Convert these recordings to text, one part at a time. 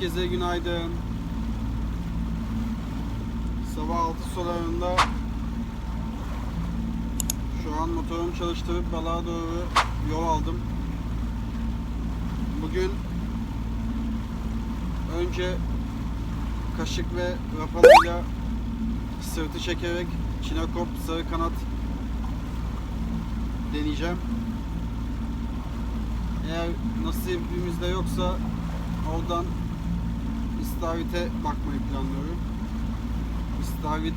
Herkese günaydın. Sabah 6 sularında şu an motorumu çalıştırıp balığa doğru yol aldım. Bugün önce kaşık ve rapalıyla sırtı çekerek çinekop sarı kanat deneyeceğim. Eğer nasibimizde yoksa oradan istavite bakmayı planlıyorum. İstavit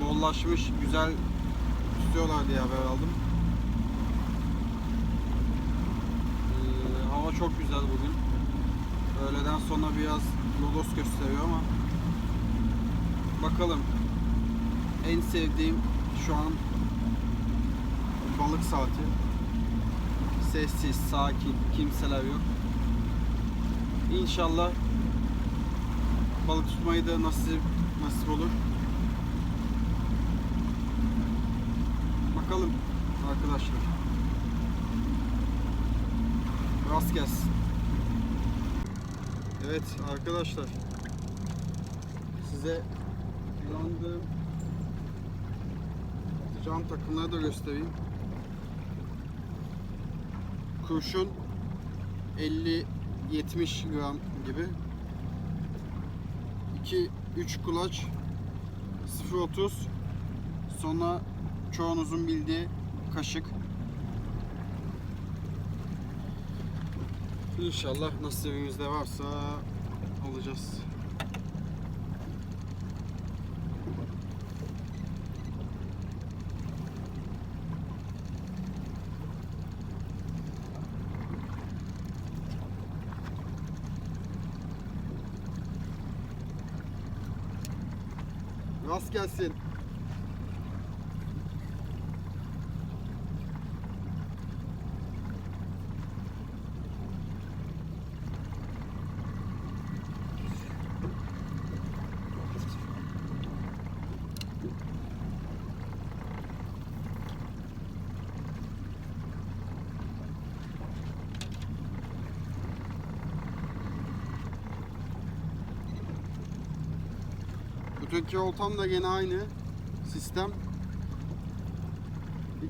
bollaşmış, güzel tutuyorlar diye haber aldım. Ee, hava çok güzel bugün. Öğleden sonra biraz lodos gösteriyor ama bakalım. En sevdiğim şu an balık saati. Sessiz, sakin, kimseler yok. İnşallah balık tutmayı da nasip nasip olur. Bakalım arkadaşlar. Rast gelsin. Evet arkadaşlar. Size kullandığım cam takımları da göstereyim. Kurşun 50 70 gram gibi. 2 3 kulaç 0.30 sonra çoğunuzun bildiği kaşık. İnşallah nasibimizde varsa alacağız. Rast gelsin. Öteki oltam da gene aynı sistem.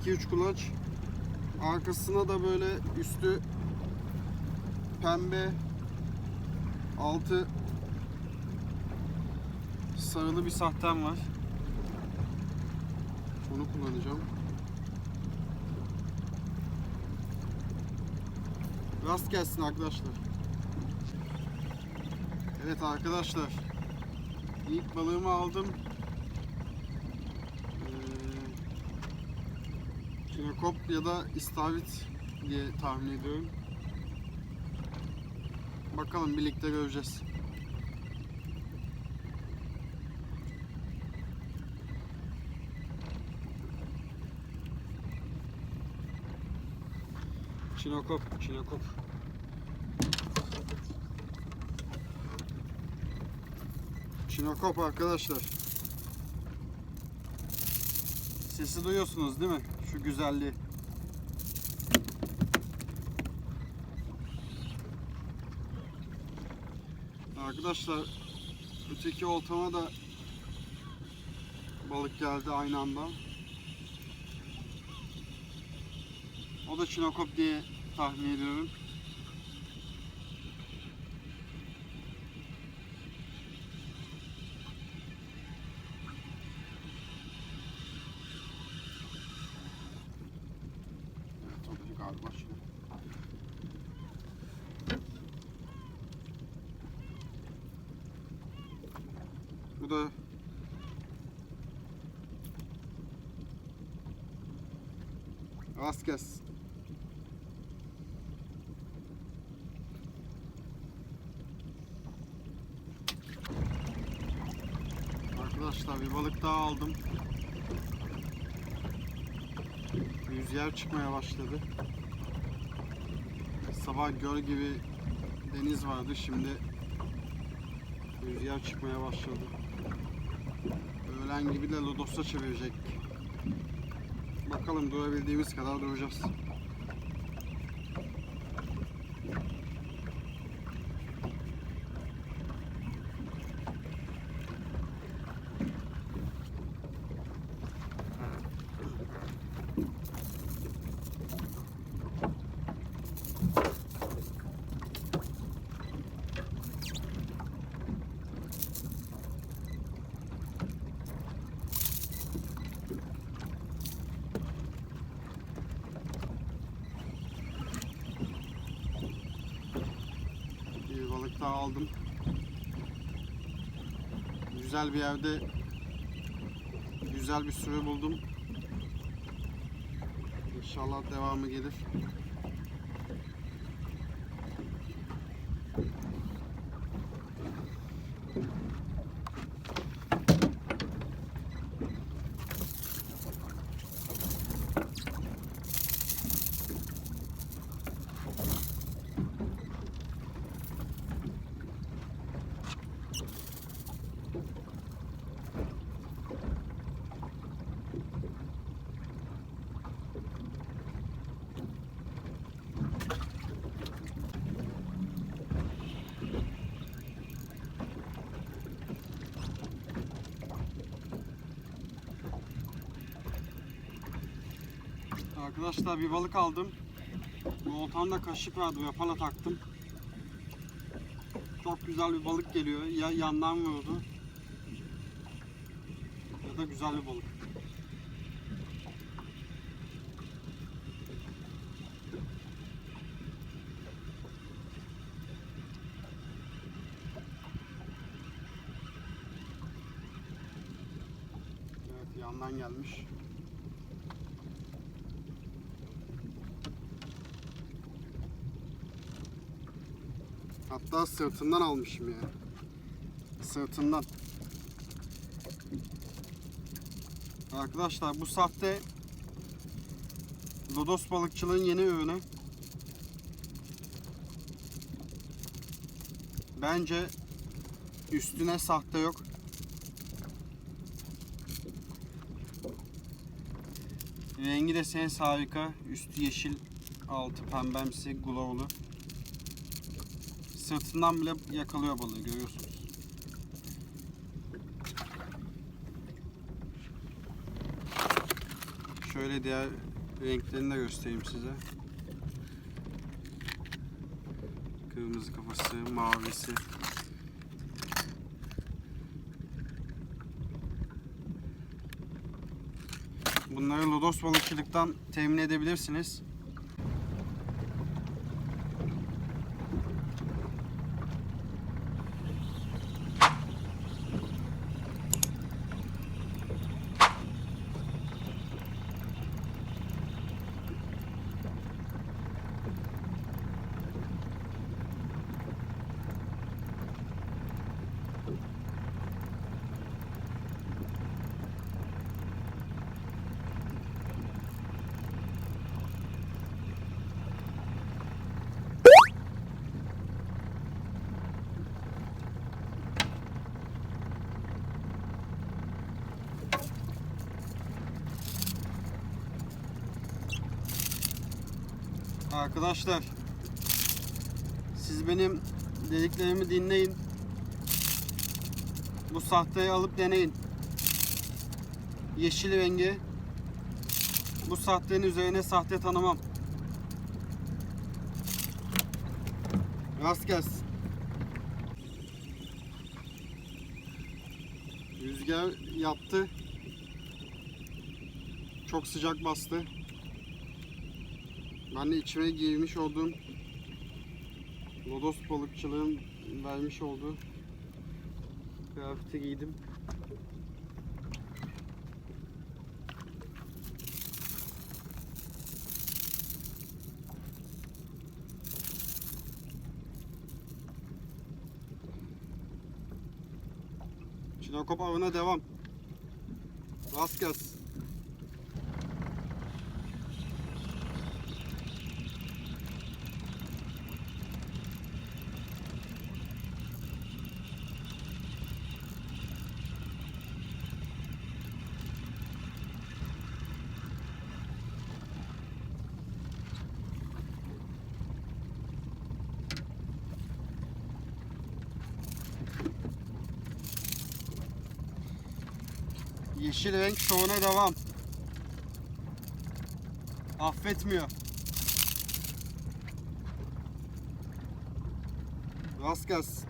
2-3 kulaç. Arkasına da böyle üstü pembe altı sarılı bir sahtem var. Onu kullanacağım. Rast gelsin arkadaşlar. Evet arkadaşlar. İlk balığımı aldım. Ee, ya da istavrit diye tahmin ediyorum. Bakalım birlikte göreceğiz. Çinokop, çinokop. Çinokop arkadaşlar. Sesi duyuyorsunuz değil mi? Şu güzelliği. Arkadaşlar öteki oltama da balık geldi aynı anda. O da çinokop diye tahmin ediyorum. Evet o da galiba şimdi. Bu da Rast gelsin. Arkadaşlar bir balık daha aldım. Rüzgar çıkmaya başladı. Sabah göl gibi deniz vardı. Şimdi rüzgar çıkmaya başladı. Öğlen gibi de Lodos'a çevirecek. Bakalım durabildiğimiz kadar duracağız. daha aldım. Güzel bir yerde güzel bir süre buldum. İnşallah devamı gelir. Arkadaşlar bir balık aldım. Oltamda kaşık vardı. Yapala taktım. Çok güzel bir balık geliyor. Ya yandan vurdu. Ya da güzel bir balık. Evet yandan gelmiş. Hatta sırtından almışım ya. Sırtından. Arkadaşlar bu sahte Lodos balıkçılığın yeni ürünü. Bence üstüne sahte yok. Rengi de sens harika. Üstü yeşil, altı pembemsi, glowlu. Sırtından bile yakalıyor balığı görüyorsunuz. Şöyle diğer renklerini de göstereyim size. Kırmızı kafası, mavisi. Bunları Lodos balıkçılıktan temin edebilirsiniz. Arkadaşlar siz benim dediklerimi dinleyin. Bu sahteyi alıp deneyin. Yeşil rengi. Bu sahtenin üzerine sahte tanımam. Rast gelsin. Rüzgar yaptı. Çok sıcak bastı. Ben de içime giymiş olduğum Lodos balıkçılığın vermiş olduğu kıyafeti giydim. Çinokop avına devam. Rast gelsin. Yeşil renk şovuna devam. Affetmiyor. Rast gelsin.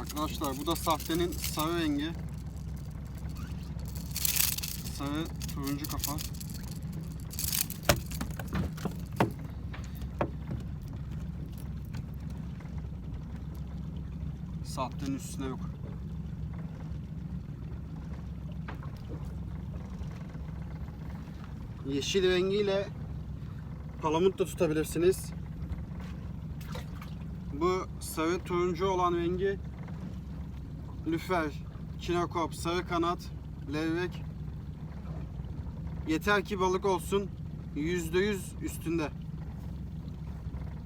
Arkadaşlar bu da sahtenin sarı rengi. Sarı turuncu kafa. Sahtenin üstüne yok. Yeşil rengiyle palamut da tutabilirsiniz. Bu sarı turuncu olan rengi lüfer, kinokop, sarı kanat, levrek. Yeter ki balık olsun. %100 üstünde.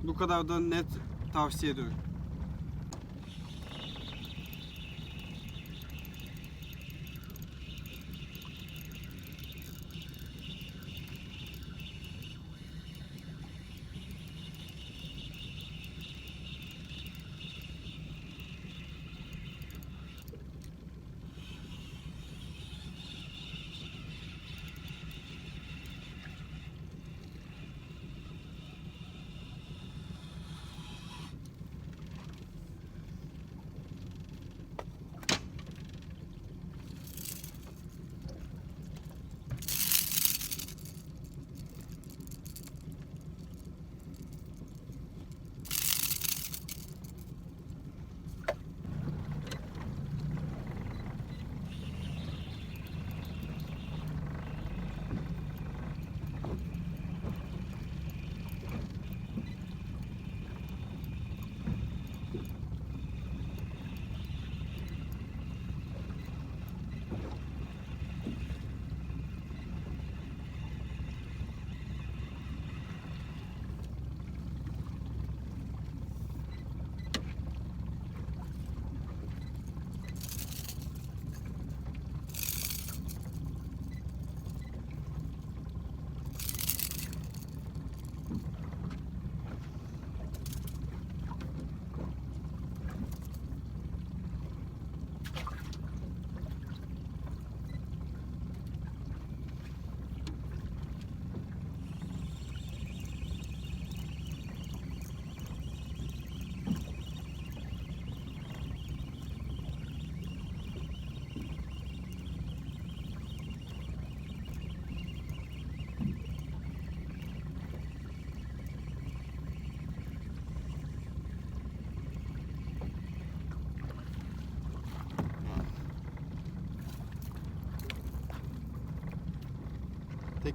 Bu kadar da net tavsiye ediyorum.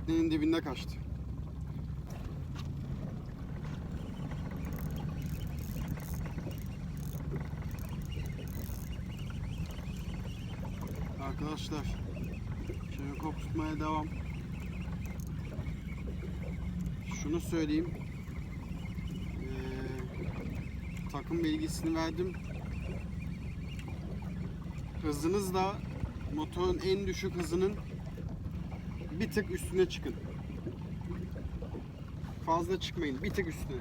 Teknenin dibinde kaçtı. Arkadaşlar şöyle kop tutmaya devam. Şunu söyleyeyim. Ee, takım bilgisini verdim. Hızınız da motorun en düşük hızının bir tık üstüne çıkın. Fazla çıkmayın. Bir tık üstüne.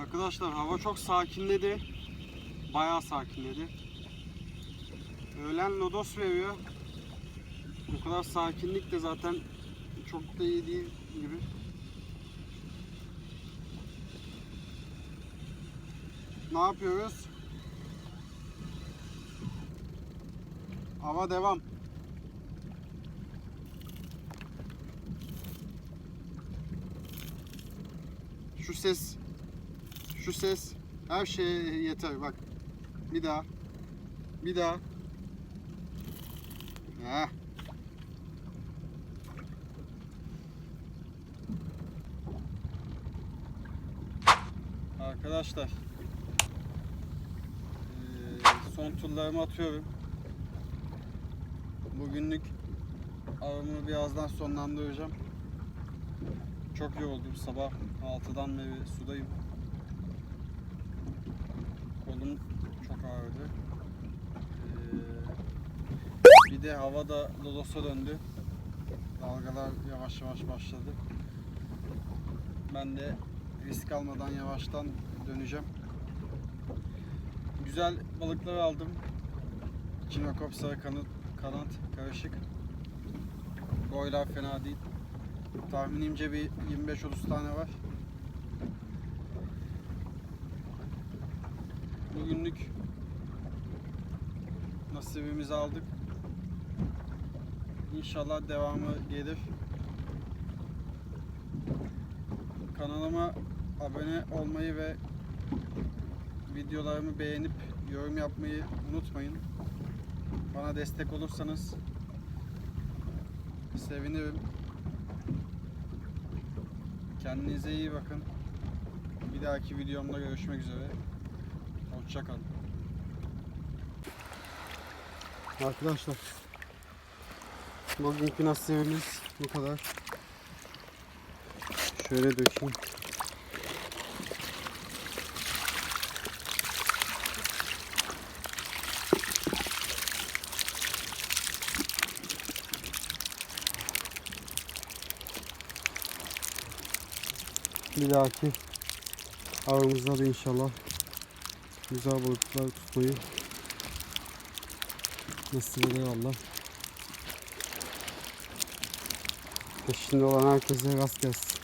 Arkadaşlar hava çok sakinledi. Bayağı sakinledi. Öğlen lodos veriyor. Bu kadar sakinlik de zaten çok da iyi değil gibi. Ne yapıyoruz? Hava devam. Şu ses şu ses her şeye yeter bak. Bir daha. Bir daha. Heh. Arkadaşlar eee, son turlarımı atıyorum. Bugünlük avımı birazdan sonlandıracağım. Çok yoruldum sabah 6'dan beri sudayım. Kolum çok ağrıdı. Ee, bir de hava da lodosa döndü. Dalgalar yavaş yavaş başladı. Ben de risk almadan yavaştan döneceğim. Güzel balıklar aldım. Kinokop sarı kanat, kanat karışık. Boylar fena değil. Tahminimce bir 25-30 tane var. Bugünlük nasibimizi aldık. İnşallah devamı gelir. Kanalıma abone olmayı ve videolarımı beğenip yorum yapmayı unutmayın. Bana destek olursanız sevinirim. Kendinize iyi bakın. Bir dahaki videomda görüşmek üzere. Hoşçakalın. Arkadaşlar bugünkü nasibimiz bu kadar. Şöyle dökeyim. Bir dahaki avımızda da inşallah güzel balıklar tutmayı nasip eder Allah. Peşinde olan herkese rast gelsin.